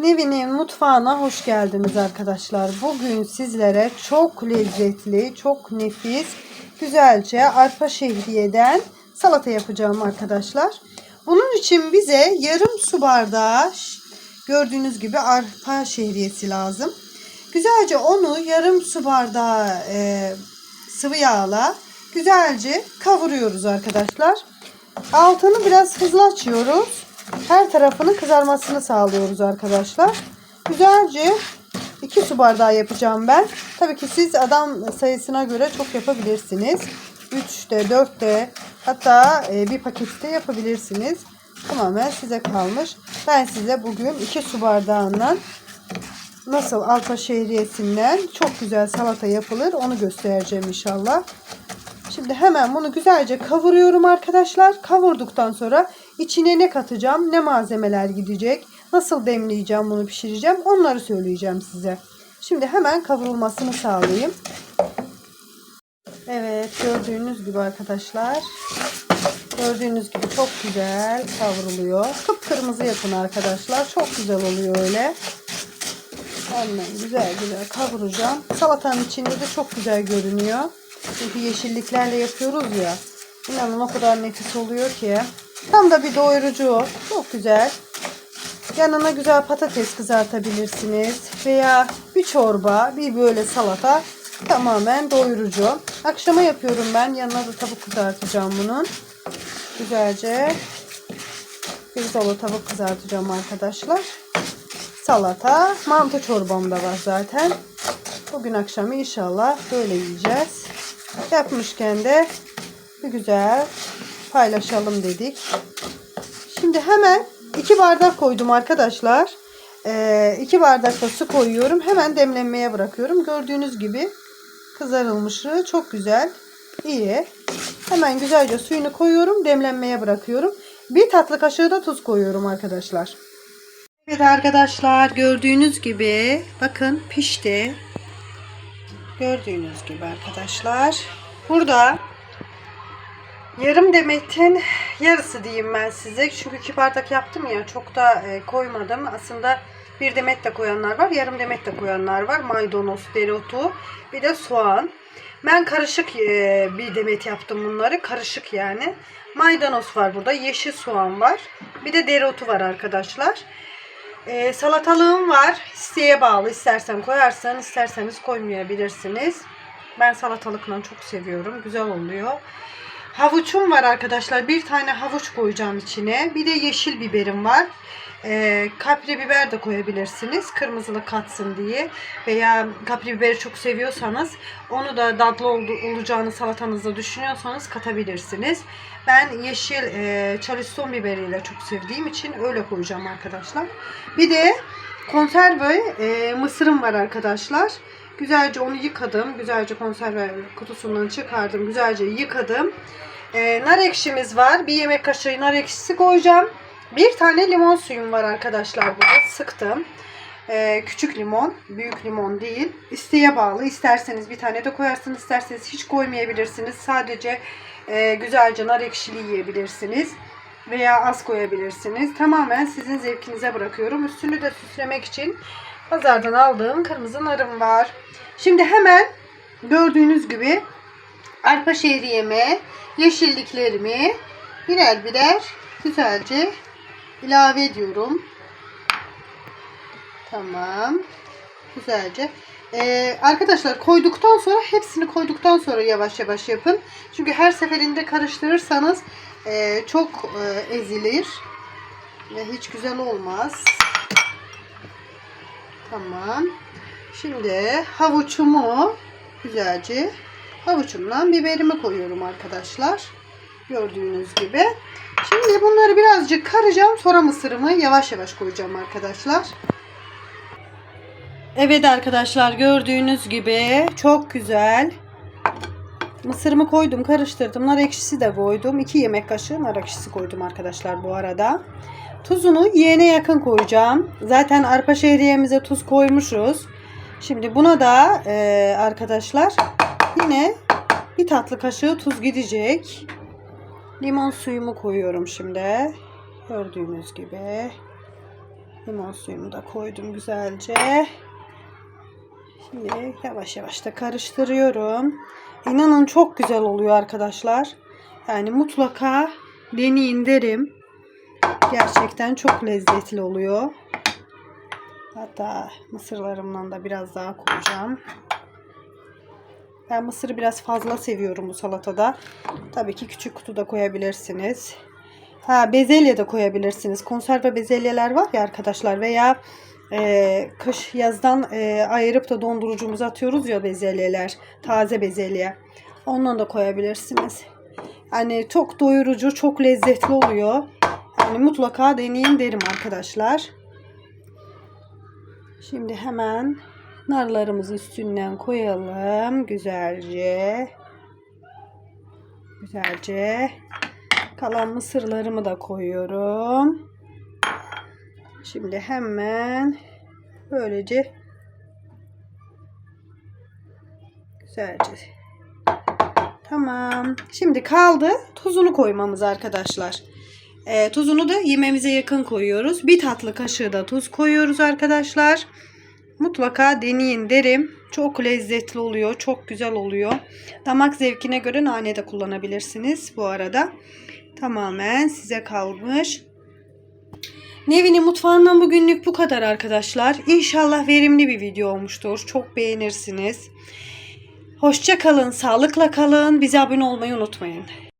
Nevin'in mutfağına hoş geldiniz arkadaşlar. Bugün sizlere çok lezzetli, çok nefis, güzelce arpa şehriyeden salata yapacağım arkadaşlar. Bunun için bize yarım su bardağı gördüğünüz gibi arpa şehriyesi lazım. Güzelce onu yarım su bardağı e, sıvı yağla güzelce kavuruyoruz arkadaşlar. Altını biraz hızlı açıyoruz. Her tarafının kızarmasını sağlıyoruz arkadaşlar. Güzelce 2 su bardağı yapacağım ben. Tabii ki siz adam sayısına göre çok yapabilirsiniz. 3'te 4'te hatta e, bir pakette yapabilirsiniz. Tamamen size kalmış. Ben size bugün 2 su bardağından nasıl alfa şehriyesinden çok güzel salata yapılır onu göstereceğim inşallah. Şimdi hemen bunu güzelce kavuruyorum arkadaşlar. Kavurduktan sonra içine ne katacağım, ne malzemeler gidecek, nasıl demleyeceğim bunu pişireceğim onları söyleyeceğim size. Şimdi hemen kavrulmasını sağlayayım. Evet gördüğünüz gibi arkadaşlar. Gördüğünüz gibi çok güzel kavruluyor. Kıpkırmızı yapın arkadaşlar. Çok güzel oluyor öyle. Hemen güzel güzel kavuracağım. Salatanın içinde de çok güzel görünüyor. Çünkü yeşilliklerle yapıyoruz ya. İnanın o kadar nefis oluyor ki. Tam da bir doyurucu. Çok güzel. Yanına güzel patates kızartabilirsiniz. Veya bir çorba, bir böyle salata tamamen doyurucu. Akşama yapıyorum ben. Yanına da tavuk kızartacağım bunun. Güzelce bir dolu tavuk kızartacağım arkadaşlar. Salata, mantı çorbam da var zaten. Bugün akşamı inşallah böyle yiyeceğiz. Yapmışken de bir güzel paylaşalım dedik. Şimdi hemen 2 bardak koydum arkadaşlar. 2 ee, bardak da su koyuyorum. Hemen demlenmeye bırakıyorum. Gördüğünüz gibi kızarılmışı çok güzel. iyi. Hemen güzelce suyunu koyuyorum. Demlenmeye bırakıyorum. Bir tatlı kaşığı da tuz koyuyorum arkadaşlar. Evet arkadaşlar gördüğünüz gibi bakın pişti. Gördüğünüz gibi arkadaşlar. Burada yarım demetin yarısı diyeyim ben size. Çünkü iki bardak yaptım ya çok da e, koymadım. Aslında bir demet de koyanlar var. Yarım demet de koyanlar var. Maydanoz, dereotu bir de soğan. Ben karışık e, bir demet yaptım bunları. Karışık yani. Maydanoz var burada. Yeşil soğan var. Bir de dereotu var arkadaşlar. E, salatalığım var. İsteğe bağlı. İstersen koyarsan, isterseniz koymayabilirsiniz. Ben salatalıkla çok seviyorum. Güzel oluyor. Havuçum var arkadaşlar. Bir tane havuç koyacağım içine. Bir de yeşil biberim var. E, kapri biber de koyabilirsiniz. Kırmızılık katsın diye. Veya kapri biberi çok seviyorsanız onu da tatlı olacağını salatanızda düşünüyorsanız katabilirsiniz. Ben yeşil e, charleston biberiyle çok sevdiğim için öyle koyacağım arkadaşlar. Bir de konserve e, mısırım var arkadaşlar. Güzelce onu yıkadım. Güzelce konserve kutusundan çıkardım. Güzelce yıkadım. E, nar ekşimiz var. Bir yemek kaşığı nar ekşisi koyacağım. Bir tane limon suyum var arkadaşlar burada. Sıktım. Ee, küçük limon, büyük limon değil. İsteğe bağlı. İsterseniz bir tane de koyarsınız. isterseniz hiç koymayabilirsiniz. Sadece e, güzelce nar ekşili yiyebilirsiniz. Veya az koyabilirsiniz. Tamamen sizin zevkinize bırakıyorum. Üstünü de süslemek için pazardan aldığım kırmızı narım var. Şimdi hemen gördüğünüz gibi arpa şehriyeme, yeşilliklerimi birer birer güzelce ilave ediyorum. Tamam. Güzelce. Ee, arkadaşlar koyduktan sonra hepsini koyduktan sonra yavaş yavaş yapın. Çünkü her seferinde karıştırırsanız e, çok e, ezilir. Ve hiç güzel olmaz. Tamam. Şimdi havuçumu güzelce havuçumdan biberimi koyuyorum arkadaşlar. Gördüğünüz gibi. Şimdi bunları birazcık karacağım. Sonra mısırımı yavaş yavaş koyacağım arkadaşlar. Evet arkadaşlar gördüğünüz gibi çok güzel. Mısırımı koydum karıştırdım. Nar ekşisi de koydum. 2 yemek kaşığı nar ekşisi koydum arkadaşlar bu arada. Tuzunu yeğene yakın koyacağım. Zaten arpa şehriyemize tuz koymuşuz. Şimdi buna da e, arkadaşlar yine bir tatlı kaşığı tuz gidecek. Limon suyumu koyuyorum şimdi. Gördüğünüz gibi. Limon suyumu da koydum güzelce. Şimdi yavaş yavaş da karıştırıyorum. İnanın çok güzel oluyor arkadaşlar. Yani mutlaka deneyin derim. Gerçekten çok lezzetli oluyor. Hatta mısırlarımdan da biraz daha koyacağım. Ben mısırı biraz fazla seviyorum bu salatada. Tabii ki küçük kutuda koyabilirsiniz. Ha bezelye de koyabilirsiniz. Konserve bezelyeler var ya arkadaşlar veya e, kış yazdan e, ayırıp da dondurucumuza atıyoruz ya bezelyeler. Taze bezelye. Ondan da koyabilirsiniz. Yani çok doyurucu, çok lezzetli oluyor. Yani mutlaka deneyin derim arkadaşlar. Şimdi hemen narlarımızı üstünden koyalım güzelce. Güzelce. Kalan mısırlarımı da koyuyorum. Şimdi hemen böylece güzelce Tamam. Şimdi kaldı tuzunu koymamız arkadaşlar. Ee, tuzunu da yememize yakın koyuyoruz. Bir tatlı kaşığı da tuz koyuyoruz arkadaşlar. Mutlaka deneyin derim. Çok lezzetli oluyor. Çok güzel oluyor. Damak zevkine göre nane de kullanabilirsiniz bu arada. Tamamen size kalmış. Nevin'in mutfağından bugünlük bu kadar arkadaşlar. İnşallah verimli bir video olmuştur. Çok beğenirsiniz. Hoşça kalın, sağlıkla kalın. Bize abone olmayı unutmayın.